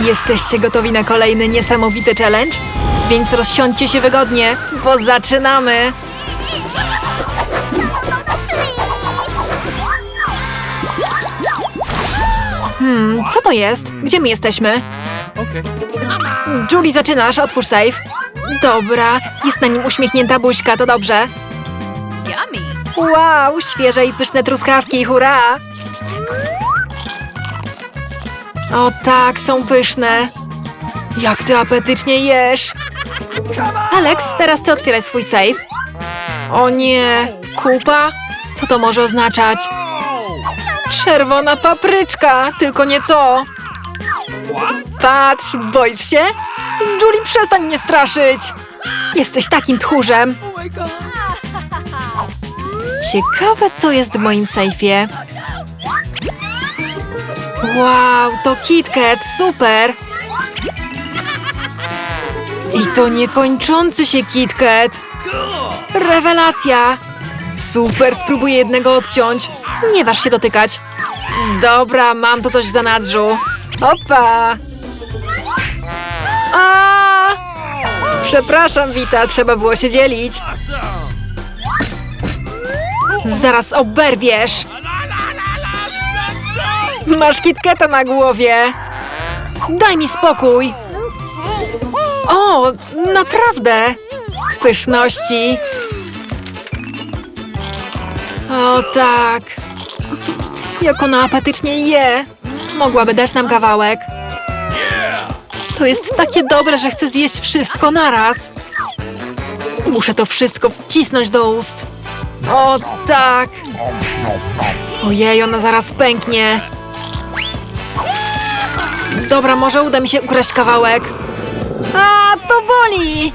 Jesteście gotowi na kolejny niesamowity challenge? Więc rozsiądźcie się wygodnie, bo zaczynamy! Hmm, co to jest? Gdzie my jesteśmy? Julie, zaczynasz, otwórz safe. Dobra, jest na nim uśmiechnięta buźka, to dobrze. Yummy. Wow, świeże i pyszne truskawki, hurra! O tak, są pyszne. Jak ty apetycznie jesz. Alex, teraz ty otwieraj swój safe. O nie, kupa? Co to może oznaczać? Czerwona papryczka, tylko nie to. Patrz, boisz się? Julie, przestań mnie straszyć. Jesteś takim tchórzem. Ciekawe, co jest w moim sejfie. Wow, to KitKat, super! I to niekończący się KitKat! Rewelacja! Super, spróbuję jednego odciąć. Nie waż się dotykać. Dobra, mam tu coś w zanadrzu. Opa! A! Przepraszam, Wita, trzeba było się dzielić. Zaraz oberwiesz! Masz kitketa na głowie! Daj mi spokój! O, naprawdę! Pyszności! O tak! Jak ona apatycznie je! Mogłaby dać nam kawałek. To jest takie dobre, że chcę zjeść wszystko naraz. Muszę to wszystko wcisnąć do ust. O tak! Ojej, ona zaraz pęknie. Dobra, może uda mi się ukraść kawałek. A, to boli!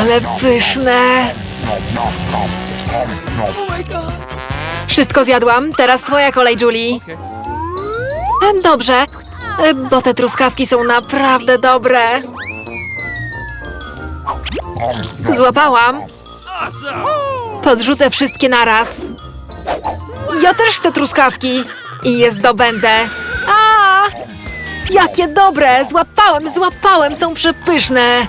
Ale pyszne. Wszystko zjadłam, teraz twoja kolej, Julie. E, Dobrze, e, bo te truskawki są naprawdę dobre. Złapałam. Podrzucę wszystkie naraz. Ja też chcę truskawki i je zdobędę. Jakie dobre! Złapałem, złapałem, są przepyszne.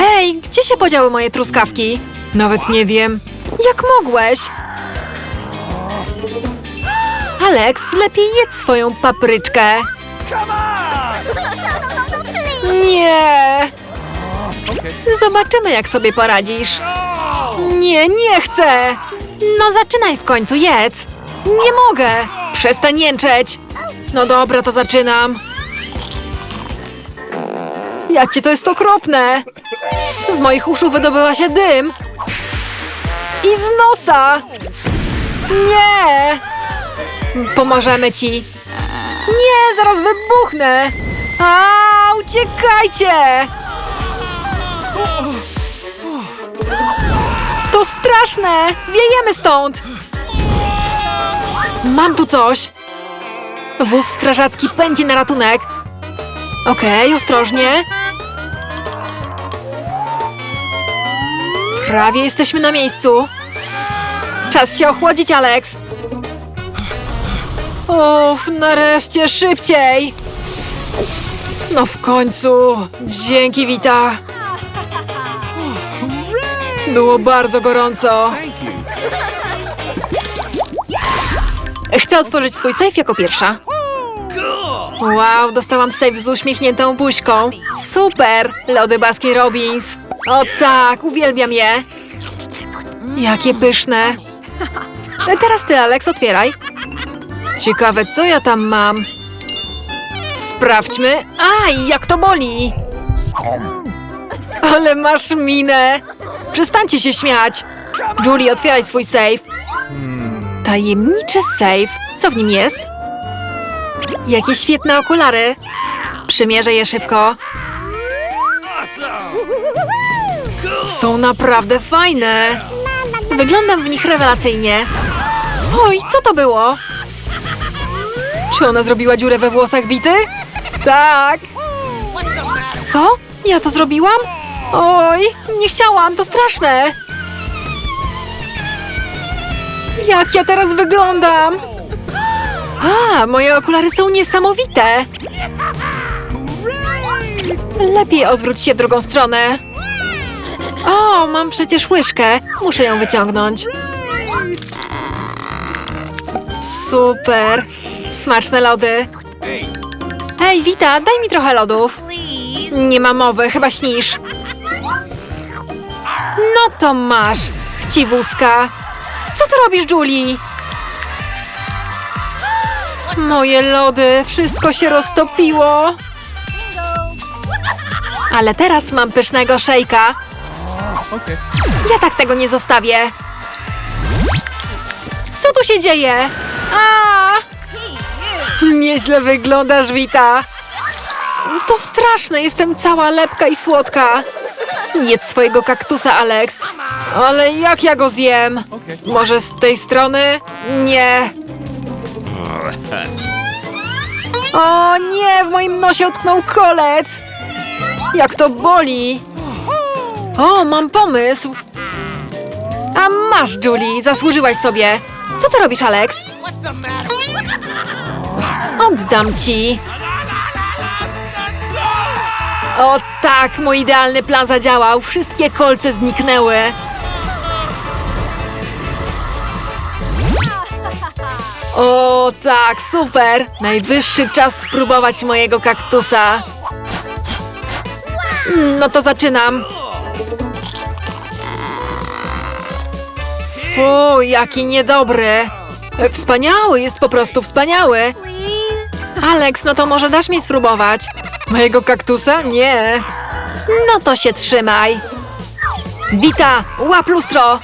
Ej, gdzie się podziały moje truskawki? Nawet nie wiem. Jak mogłeś? Alex, lepiej jedz swoją papryczkę. Nie! Zobaczymy, jak sobie poradzisz. Nie, nie chcę! No zaczynaj w końcu, jedz! Nie mogę! Przestań jęczeć! No dobra, to zaczynam. Jakie to jest okropne! Z moich uszu wydobyła się dym. I z nosa! Nie! Pomożemy ci. Nie, zaraz wybuchnę! A, uciekajcie! To straszne! Wiejemy stąd! Mam tu coś! Wóz strażacki pędzi na ratunek. Okej, ostrożnie. Prawie jesteśmy na miejscu. Czas się ochłodzić, Alex. Uff, nareszcie, szybciej! No w końcu! Dzięki, Wita! Było bardzo gorąco. Chcę otworzyć swój sejf jako pierwsza. Wow, dostałam sejf z uśmiechniętą buźką. Super! Lody Baskin Robbins. O tak, uwielbiam je. Jakie pyszne. E, Teraz ty, Alex, otwieraj. Ciekawe, co ja tam mam. Sprawdźmy. Aj, jak to boli! Ale masz minę! Przestańcie się śmiać! Julie, otwieraj swój safe. Tajemniczy safe. Co w nim jest? Jakie świetne okulary. Przymierzę je szybko. Są naprawdę fajne. Wyglądam w nich rewelacyjnie. Oj, co to było? Czy ona zrobiła dziurę we włosach Wity? Tak. Co? Ja to zrobiłam? Oj, nie chciałam, to straszne. Jak ja teraz wyglądam? A, moje okulary są niesamowite! Lepiej odwróć się w drugą stronę. O, mam przecież łyżkę. Muszę ją wyciągnąć. Super. Smaczne lody. Hej, Wita, daj mi trochę lodów. Nie ma mowy, chyba śnisz. No to masz, chciwuska. Co tu robisz, Julie? Moje lody, wszystko się roztopiło. Ale teraz mam pysznego szejka. Ja tak tego nie zostawię. Co tu się dzieje? A! Nieźle wyglądasz, Wita. To straszne, jestem cała lepka i słodka. Jedz swojego kaktusa, Alex. Ale jak ja go zjem? Może z tej strony? Nie. O nie, w moim nosie utknął kolec. Jak to boli. O, mam pomysł. A masz, Julie, zasłużyłaś sobie. Co ty robisz, Alex? Oddam ci. O tak, mój idealny plan zadziałał. Wszystkie kolce zniknęły. O tak, super! Najwyższy czas spróbować mojego kaktusa. No to zaczynam. Fu, jaki niedobry. Wspaniały, jest po prostu wspaniały. Alex, no to może dasz mi spróbować? Mojego kaktusa? Nie. No to się trzymaj. Wita, łap lustro.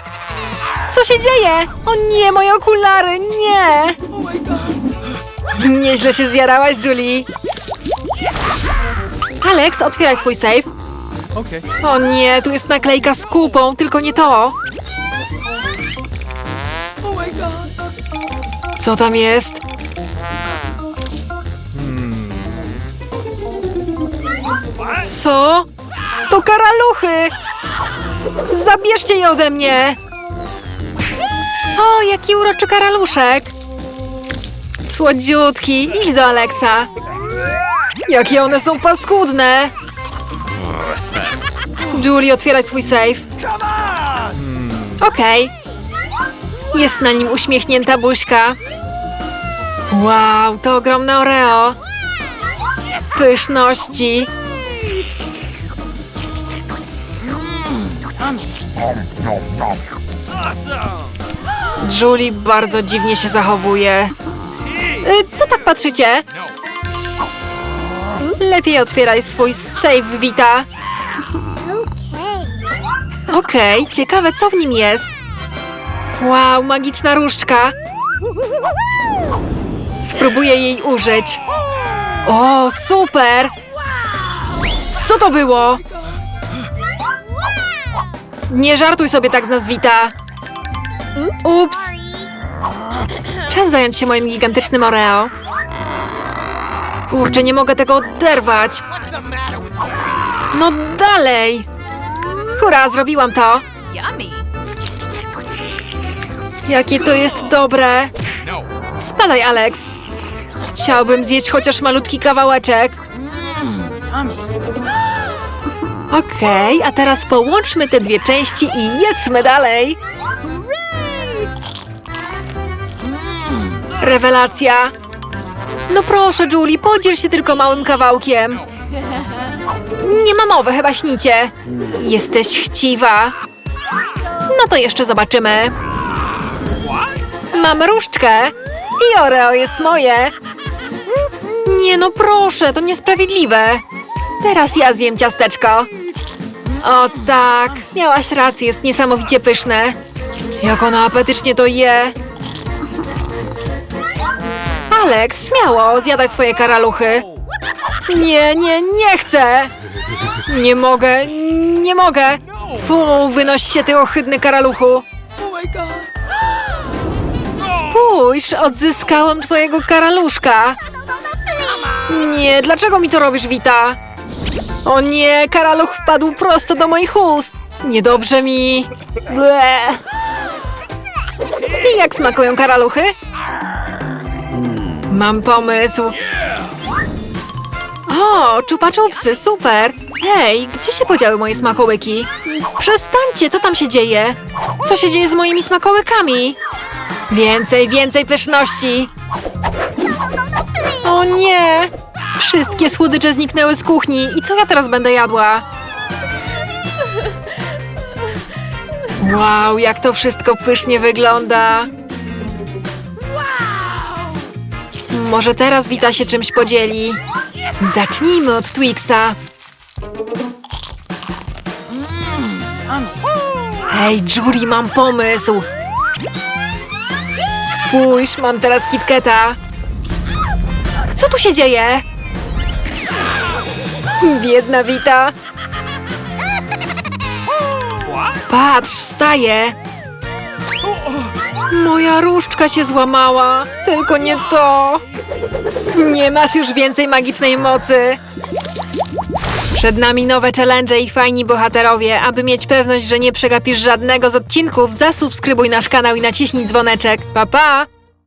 Co się dzieje? O nie, moje okulary, nie. Nieźle się zjarałaś, Julie. Alex, otwieraj swój safe. O nie, tu jest naklejka z kupą, tylko nie to. Co tam jest? Co? To karaluchy! Zabierzcie je ode mnie! O, jaki uroczy karaluszek! Słodziutki, idź do Aleksa. Jakie one są paskudne! Julie, otwieraj swój safe. Okej. Jest na nim uśmiechnięta buźka. Wow, to ogromne Oreo. Pyszności. Julie bardzo dziwnie się zachowuje. Y, Co tak patrzycie? Lepiej otwieraj swój safe, Vita. Okej, ciekawe co w nim jest. Wow, magiczna różdżka. Spróbuję jej użyć. O, super! Co to było? Nie żartuj sobie tak z nas, Wita. Ups. Czas zająć się moim gigantycznym Oreo. Kurczę, nie mogę tego oderwać. No dalej. Hurra, zrobiłam to. Jakie to jest dobre. Spadaj, Alex. Chciałbym zjeść chociaż malutki kawałeczek. Okej, a teraz połączmy te dwie części i jedzmy dalej. Rewelacja. No proszę, Julie, podziel się tylko małym kawałkiem. Nie ma mowy, chyba śnicie. Jesteś chciwa. No to jeszcze zobaczymy. Mam różdżkę i Oreo jest moje. Nie no proszę, to niesprawiedliwe. Teraz ja zjem ciasteczko. O tak, miałaś rację, jest niesamowicie pyszne. Jak ona apetycznie to je. Alex, śmiało, zjadaj swoje karaluchy. Nie, nie, nie chcę. Nie mogę, nie mogę. Fu, wynoś się ty ohydny karaluchu. Spójrz, odzyskałam twojego karaluszka. Nie, dlaczego mi to robisz, Wita? O nie, karaluch wpadł prosto do moich ust. Niedobrze mi. Ble. I jak smakują karaluchy? Mam pomysł. O, czupa czupsy, super. Hej, gdzie się podziały moje smakołyki? Przestańcie, co tam się dzieje? Co się dzieje z moimi smakołykami? Więcej, więcej pyszności. O nie! Wszystkie słodycze zniknęły z kuchni i co ja teraz będę jadła? Wow, jak to wszystko pysznie wygląda. Może teraz Wita się czymś podzieli. Zacznijmy od Twixa. Hej, Julie, mam pomysł. Spójrz, mam teraz KitKata. Co tu się dzieje? Biedna Wita. Patrz, wstaje. Moja różdżka się złamała. Tylko nie to. Nie masz już więcej magicznej mocy. Przed nami nowe challenge i fajni bohaterowie. Aby mieć pewność, że nie przegapisz żadnego z odcinków, zasubskrybuj nasz kanał i naciśnij dzwoneczek. Pa, pa!